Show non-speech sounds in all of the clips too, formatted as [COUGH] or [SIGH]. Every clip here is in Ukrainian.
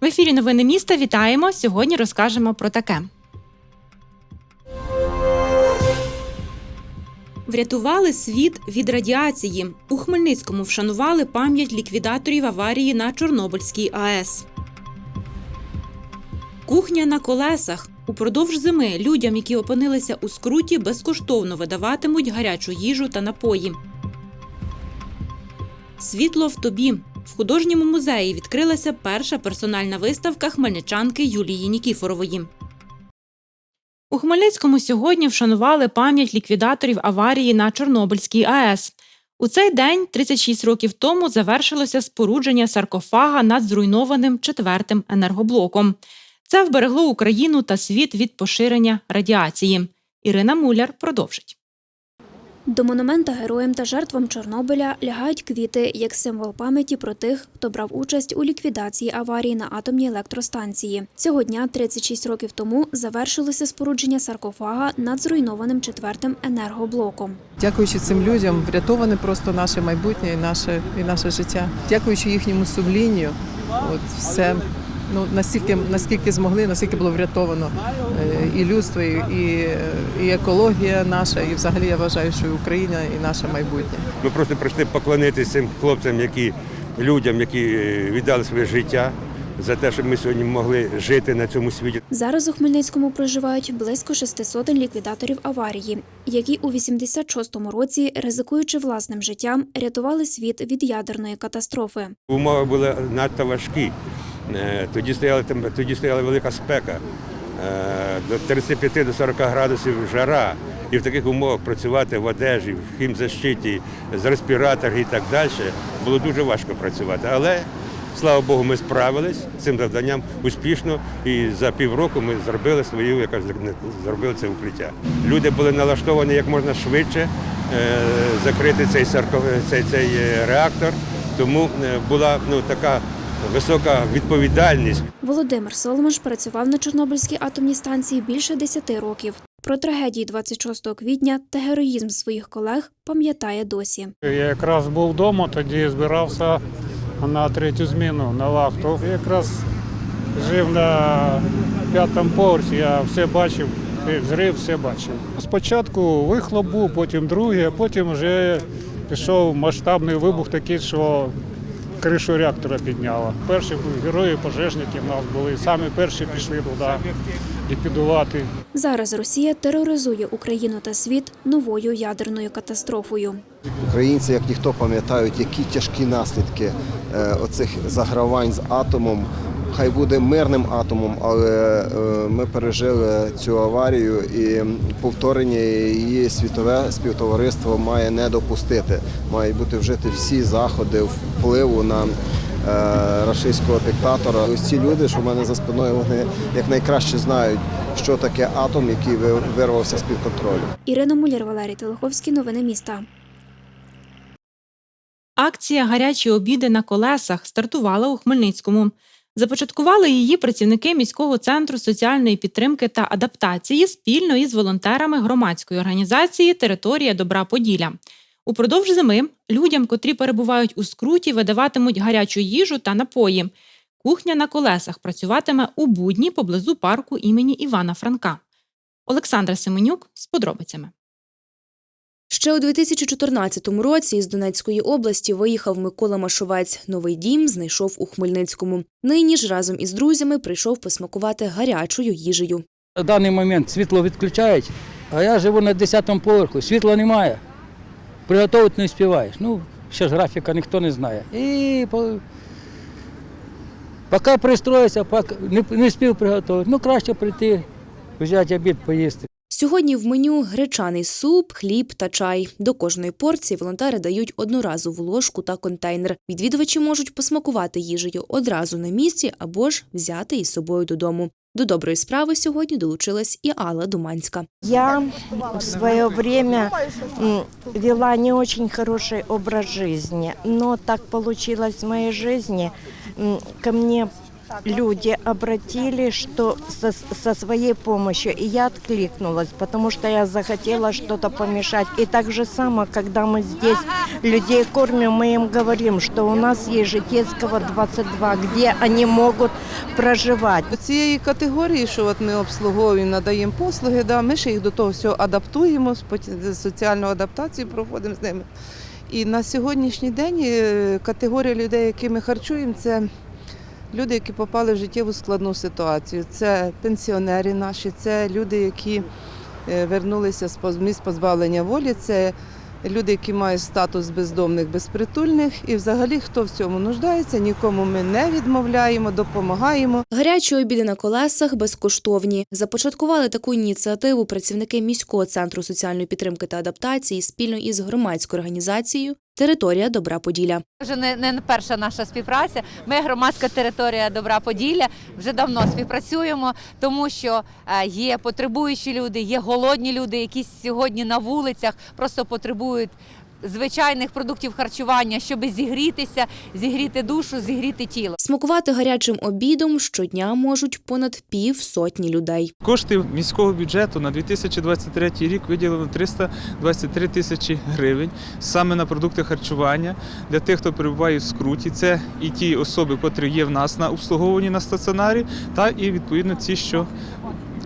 В ефірі Новини міста вітаємо. Сьогодні розкажемо про таке. Врятували світ від радіації. У Хмельницькому вшанували пам'ять ліквідаторів аварії на Чорнобильській АЕС. Кухня на колесах. Упродовж зими людям, які опинилися у скруті, безкоштовно видаватимуть гарячу їжу та напої. Світло в тобі. В художньому музеї відкрилася перша персональна виставка хмельничанки Юлії Нікіфорової. У Хмельницькому сьогодні вшанували пам'ять ліквідаторів аварії на Чорнобильській АЕС. У цей день, 36 років тому, завершилося спорудження саркофага над зруйнованим четвертим енергоблоком. Це вберегло Україну та світ від поширення радіації. Ірина Муляр продовжить. До монумента героям та жертвам Чорнобиля лягають квіти як символ пам'яті про тих, хто брав участь у ліквідації аварії на атомній електростанції. Цього дня, 36 років тому, завершилося спорудження саркофага над зруйнованим четвертим енергоблоком. Дякуючи цим людям, врятоване просто наше майбутнє і наше, і наше життя. Дякуючи їхньому сумлінню, от все ну настільки, наскільки змогли, наскільки було врятовано е, і людство, і, і, і екологія наша, і взагалі я вважаю, що і Україна і наше майбутнє. Ми просто прийшли поклонитися цим хлопцям, які людям, які е, віддали своє життя за те, щоб ми сьогодні могли жити на цьому світі. Зараз у Хмельницькому проживають близько шести сотень ліквідаторів аварії, які у 86-му році, ризикуючи власним життям, рятували світ від ядерної катастрофи. Умови були надто важкі. Е, Тоді стояла тоді стояла велика спека. Е, До 35 до 40 градусів жара. І в таких умовах працювати в одежі, в хімзащиті, з респіраторів і так далі було дуже важко працювати. Але слава Богу, ми справились з цим завданням успішно. І за півроку ми зробили свою, яка зробили це укриття. Люди були налаштовані як можна швидше е, закрити цей, цей, цей реактор. Тому була ну, така висока відповідальність. Володимир Соломаш працював на Чорнобильській атомній станції більше 10 років. Про трагедії 26 квітня та героїзм своїх колег пам'ятає досі. Я якраз був вдома, тоді збирався на третю зміну на вахту. Якраз жив на п'ятому поверсі, я все бачив, зрив, все бачив. Спочатку вихлоп був, потім другий, а потім вже пішов масштабний вибух такий, що кришу реактора підняла. Перші герої пожежники в нас були, самі перші пішли туди ліквідувати. Зараз Росія тероризує Україну та світ новою ядерною катастрофою. Українці, як ніхто, пам'ятають, які тяжкі наслідки е, оцих загравань з атомом. Хай буде мирним атомом, але е, ми пережили цю аварію і повторення її світове співтовариство має не допустити. Мають бути вжити всі заходи впливу на е, рашистського диктатора. Ось ці люди, що в мене за спиною, вони якнайкраще знають, що таке атом, який ви- вирвався з під контролю. Ірина Муляр, Валерій Телеховський. Новини міста. Акція Гарячі обіди на колесах стартувала у Хмельницькому. Започаткували її працівники міського центру соціальної підтримки та адаптації спільно із волонтерами громадської організації Територія Добра Поділля. Упродовж зими людям, котрі перебувають у скруті, видаватимуть гарячу їжу та напої. Кухня на колесах працюватиме у будні поблизу парку імені Івана Франка. Олександра Семенюк з подробицями. Ще у 2014 році із Донецької області виїхав Микола Машовець. Новий дім знайшов у Хмельницькому. Нині ж разом із друзями прийшов посмакувати гарячою їжею. На даний момент світло відключають, а я живу на 10-му поверху, світла немає. Приготувати не співаєш. Ну, ще ж графіка ніхто не знає. І по... поки пристроїться, поки не спів приготувати. Ну, краще прийти, взяти обід, поїсти. Сьогодні в меню гречаний суп, хліб та чай. До кожної порції волонтери дають одноразову ложку та контейнер. Відвідувачі можуть посмакувати їжею одразу на місці або ж взяти із собою додому. До доброї справи сьогодні долучилась і Алла Думанська. Я в свое время вела не очень хороший образ жизни, но так получилось в моей жизни. Ко мне люди обратили, что со, со своей помощью, и я откликнулась, потому что я захотела что-то помешать. И так же само, когда мы здесь людей кормим, мы им говорим, что у нас есть Житецкого 22, где они могут проживать. До цієї категорії, що от ми обслуговуємо, надаємо послуги, да, ми ще їх до того всього адаптуємо, соціальну адаптацію проходимо з ними. І на сьогоднішній день е, категорія людей, які ми харчуємо, це люди, які попали в життєву складну ситуацію. Це пенсіонери наші, це люди, які е, вернулися з місць позбавлення волі, це люди, які мають статус бездомних, безпритульних. І взагалі, хто в цьому нуждається, нікому ми не відмовляємо, допомагаємо. Гарячі обіди на колесах безкоштовні. Започаткували таку ініціативу працівники міського центру соціальної підтримки та адаптації спільно із громадською організацією Територія Добра Поділля. Вже не, не перша наша співпраця. Ми громадська територія Добра Поділля вже давно співпрацюємо, тому що е, є потребуючі люди, є голодні люди, які сьогодні на вулицях просто потребують. Звичайних продуктів харчування, щоб зігрітися, зігріти душу, зігріти тіло. Смакувати гарячим обідом щодня можуть понад пів сотні людей. Кошти міського бюджету на 2023 рік виділено 323 тисячі гривень саме на продукти харчування для тих, хто перебуває в скруті. Це і ті особи, котрі є в нас на обслуговуванні на стаціонарі, та і відповідно ті, що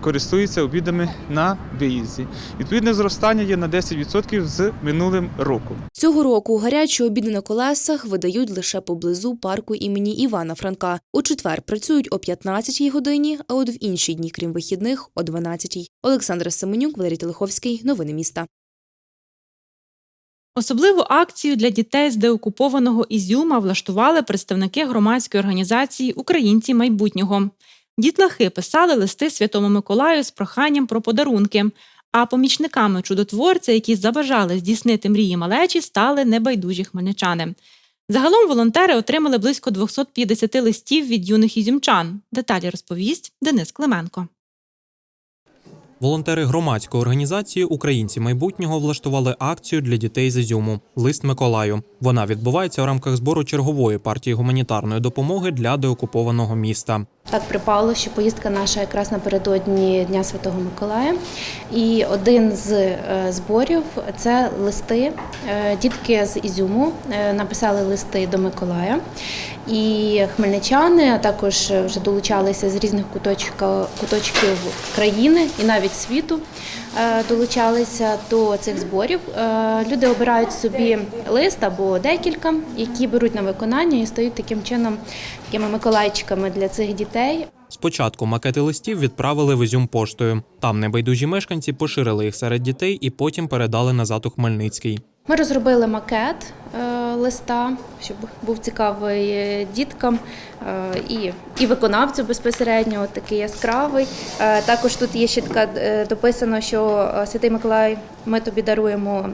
користуються обідами на виїзді. Відповідне зростання є на 10% з минулим роком. Цього року гарячі обіди на колесах видають лише поблизу парку імені Івана Франка. У четвер працюють о 15-й годині, а от в інші дні, крім вихідних, о 12-й. Олександра Семенюк, Валерій Телеховський. Новини міста. Особливу акцію для дітей з деокупованого Ізюма влаштували представники громадської організації Українці майбутнього. Дітлахи писали листи Святому Миколаю з проханням про подарунки. А помічниками чудотворця, які забажали здійснити мрії малечі, стали небайдужі хмельничани. Загалом волонтери отримали близько 250 листів від юних ізюмчан. Деталі розповість Денис Клименко. Волонтери громадської організації Українці майбутнього влаштували акцію для дітей з Ізюму Лист Миколаю. Вона відбувається у рамках збору чергової партії гуманітарної допомоги для деокупованого міста. Так припало, що поїздка наша якраз напередодні Дня Святого Миколая. І один з е, зборів це листи. Е, Дітки з Ізюму е, написали листи до Миколая. І хмельничани а також вже долучалися з різних куточка- куточків країни і навіть світу е, долучалися до цих зборів. Е, Люди обирають собі лист або декілька, які беруть на виконання і стають таким чином такими миколайчиками для цих дітей. Спочатку макети листів відправили в Ізюм поштою. Там небайдужі мешканці поширили їх серед дітей і потім передали назад у Хмельницький. Ми розробили макет е, листа, щоб був цікавий е, діткам е, і, і виконавцю безпосередньо, от такий яскравий. Е, також тут є ще така дописано, що Святий Миколай, ми тобі даруємо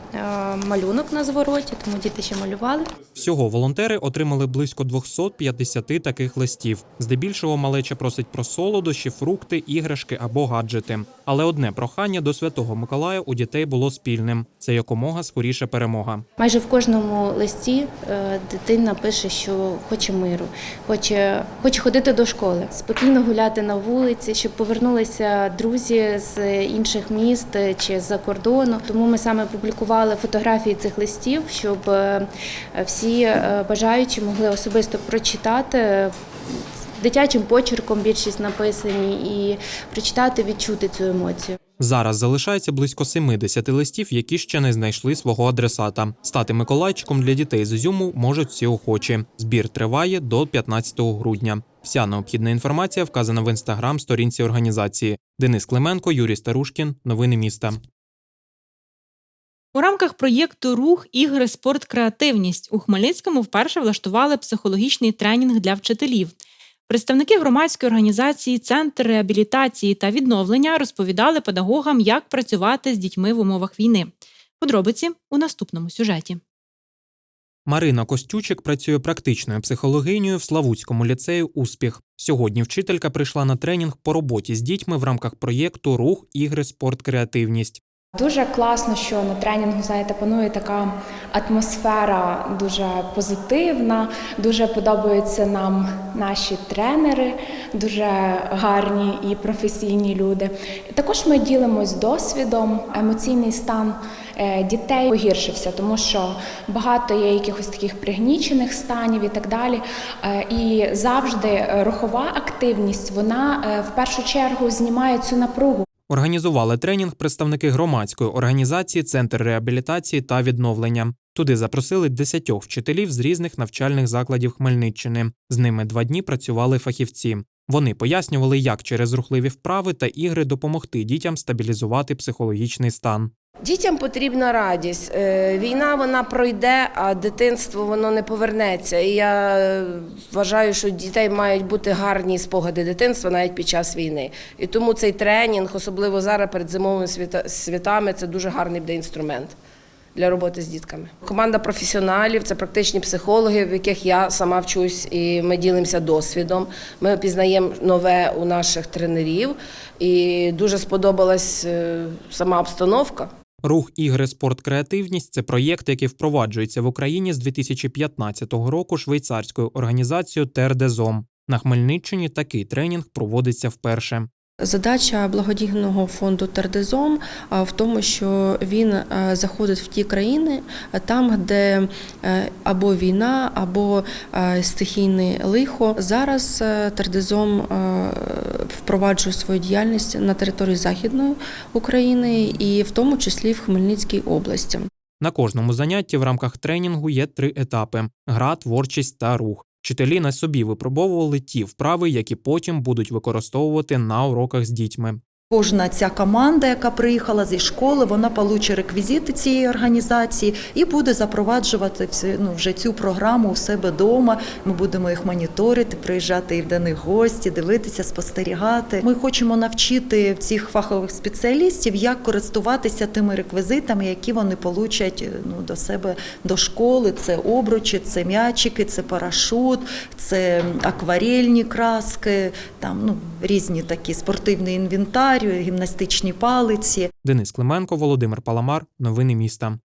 малюнок на звороті, тому діти ще малювали. Всього волонтери отримали близько 250 таких листів. Здебільшого малеча просить про солодощі, фрукти, іграшки або гаджети. Але одне прохання до святого Миколая у дітей було спільним: це якомога скоріше перемога. Майже в кожному листі е, дитина пише, що хоче миру, хоче, хоче ходити до школи, спокійно гуляти на вулиці, щоб повернулися друзі з інших міст е, чи з-за кордону. Тому ми саме публікували фотографії цих листів, щоб е, всі бажаючі могли особисто прочитати. Дитячим почерком більшість написані і прочитати, відчути цю емоцію. Зараз залишається близько 70 листів, які ще не знайшли свого адресата. Стати миколайчиком для дітей з Ізюму можуть всі охочі. Збір триває до 15 грудня. Вся необхідна інформація вказана в інстаграм сторінці організації. Денис Клименко, Юрій Старушкін. Новини міста. У рамках проєкту Рух, ігри, спорт, креативність у Хмельницькому вперше влаштували психологічний тренінг для вчителів. Представники громадської організації Центр реабілітації та відновлення розповідали педагогам, як працювати з дітьми в умовах війни. Подробиці у наступному сюжеті. Марина Костючик працює практичною психологинею в Славутському ліцею Успіх. Сьогодні вчителька прийшла на тренінг по роботі з дітьми в рамках проєкту Рух, ігри, спорт, креативність. Дуже класно, що на тренінгу знаєте, панує така атмосфера дуже позитивна. Дуже подобаються нам наші тренери, дуже гарні і професійні люди. Також ми ділимось досвідом. Емоційний стан е, дітей погіршився, тому що багато є якихось таких пригнічених станів і так далі. Е, І завжди рухова активність вона е, в першу чергу знімає цю напругу. Організували тренінг представники громадської організації Центр реабілітації та відновлення. Туди запросили десятьох вчителів з різних навчальних закладів Хмельниччини. З ними два дні працювали фахівці. Вони пояснювали, як через рухливі вправи та ігри допомогти дітям стабілізувати психологічний стан. Дітям потрібна радість. Е, Війна вона пройде, а дитинство воно не повернеться. І я е, вважаю, що дітей мають бути гарні спогади дитинства навіть під час війни. І тому цей тренінг, особливо зараз перед зимовими святами, це дуже гарний буде інструмент. Для роботи з дітками команда професіоналів це практичні психологи, в яких я сама вчусь, і ми ділимося досвідом. Ми пізнаємо нове у наших тренерів, і дуже сподобалась е, сама обстановка. Рух ігри спорт креативність це проєкт, який впроваджується в Україні з 2015 року швейцарською організацією Тердезом. На Хмельниччині такий тренінг проводиться вперше. Задача благодійного фонду Тердезом в тому, що він е, заходить в ті країни, е, там, де е, або війна, або стихійне лихо. Зараз Тердезом впроваджує свою діяльність на території Західної України і в тому числі в Хмельницькій області. На кожному занятті в рамках тренінгу є три етапи: гра, творчість та рух. Вчителі на собі випробовували ті вправи, які потім будуть використовувати на уроках з дітьми. Кожна ця команда, яка приїхала зі школи, вона получить реквізити цієї організації і буде запроваджувати ну, вже цю програму у себе вдома. Ми будемо їх моніторити, приїжджати і до них гості, дивитися, спостерігати. Ми хочемо навчити цих фахових спеціалістів, як користуватися тими реквізитами, які вони получать ну, до себе до школи. Це обручі, це м'ячики, це парашут, це акварельні краски, там ну різні такі спортивний інвентар, гімнастичні палиці. Денис Клименко, Володимир Паламар. Новини міста.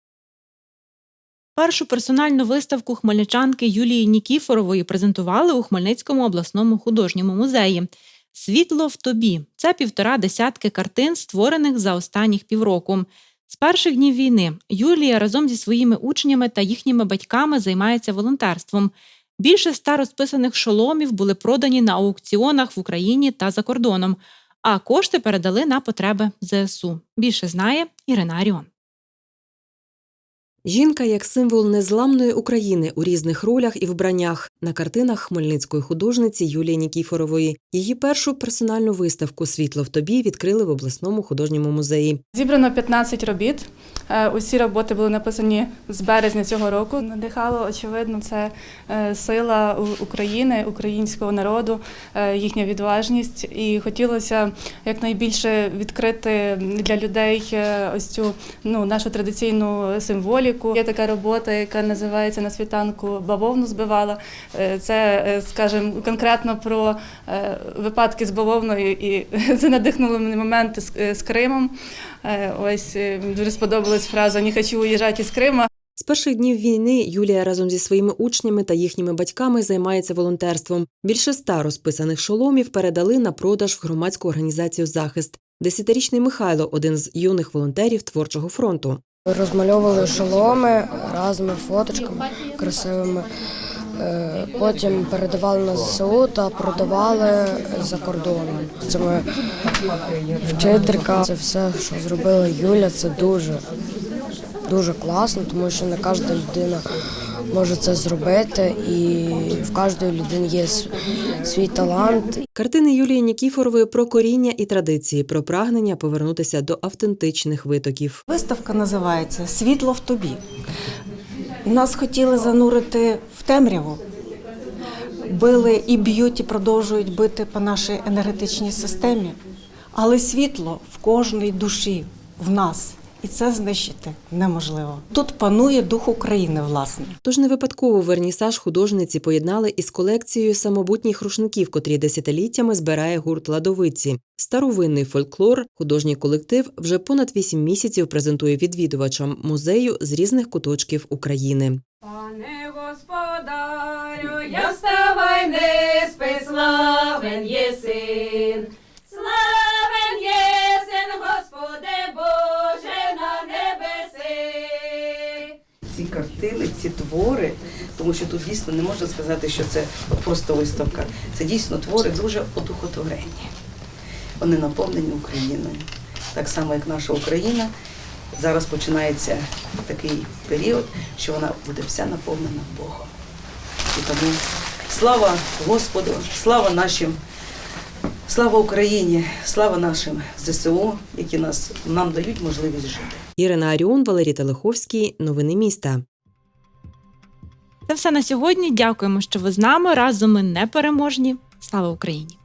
Першу персональну виставку хмельничанки Юлії Нікіфорової презентували у Хмельницькому обласному художньому музеї. Світло в тобі це півтора десятки картин, створених за останніх півроку. З перших днів війни Юлія разом зі своїми учнями та їхніми батьками займається волонтерством. Більше ста розписаних шоломів були продані на аукціонах в Україні та за кордоном, а кошти передали на потреби ЗСУ. Більше знає Ірина Аріон. Жінка як символ незламної України у різних ролях і вбраннях на картинах хмельницької художниці Юлії Нікіфорової. Її першу персональну виставку Світло в тобі відкрили в обласному художньому музеї. Зібрано 15 робіт. Е, Усі роботи були написані з березня цього року. Надихало, очевидно, це е, сила України, українського народу, е, їхня відважність. І хотілося якнайбільше відкрити для людей ось цю ну, нашу традиційну символіку. Є така робота, яка називається на світанку бавовну збивала. Е, Це, е, скажімо, конкретно про е, випадки з бавовною, і [LAUGHS] це надихнуло мене моменти з, Кримом. Ось дуже сподобалась фраза «Не хочу уїжджати із Крима». З перших днів війни Юлія разом зі своїми учнями та їхніми батьками займається волонтерством. Більше ста розписаних шоломів передали на продаж в громадську організацію Захист. Десятирічний Михайло один з юних волонтерів творчого фронту. Розмальовували шоломи разними фоточками красивими. Е, Потім передавали на ЗСУ та продавали за кордоном. Це моя вчителька. Це все, що зробила Юля, це дуже, дуже класно, тому що не кожна людина може це зробити, і в кожної людини є свій талант. Картини Юлії Нікіфорової про коріння і традиції, про прагнення повернутися до автентичних витоків. Виставка називається Світло в тобі. Нас хотіли занурити в темряву. Били і б'ють, і продовжують бити по нашій енергетичній системі. Але світло в кожній душі в нас. І це знищити неможливо. Тут панує дух України, власне. Тож не випадково вернісаж художниці поєднали із колекцією самобутніх рушників, котрі десятиліттями збирає гурт Ладовиці. Старовинний фольклор, художній колектив вже понад вісім місяців презентує відвідувачам музею з різних куточків України. Пане господарю, я вставай не спи, славен єсин. Ці твори, тому що тут дійсно не можна сказати, що це просто виставка. Це дійсно твори дуже одухотворенні. Вони наповнені Україною. Так само, як наша Україна. Зараз починається такий період, що вона буде вся наповнена Богом. І тому слава Господу, слава нашим, слава Україні, слава нашим ЗСУ, які нас нам дають можливість жити. Ірина Аріон, Валерій Телеховський. Новини міста. Це все на сьогодні. Дякуємо, що ви з нами. Разом ми непереможні. Слава Україні!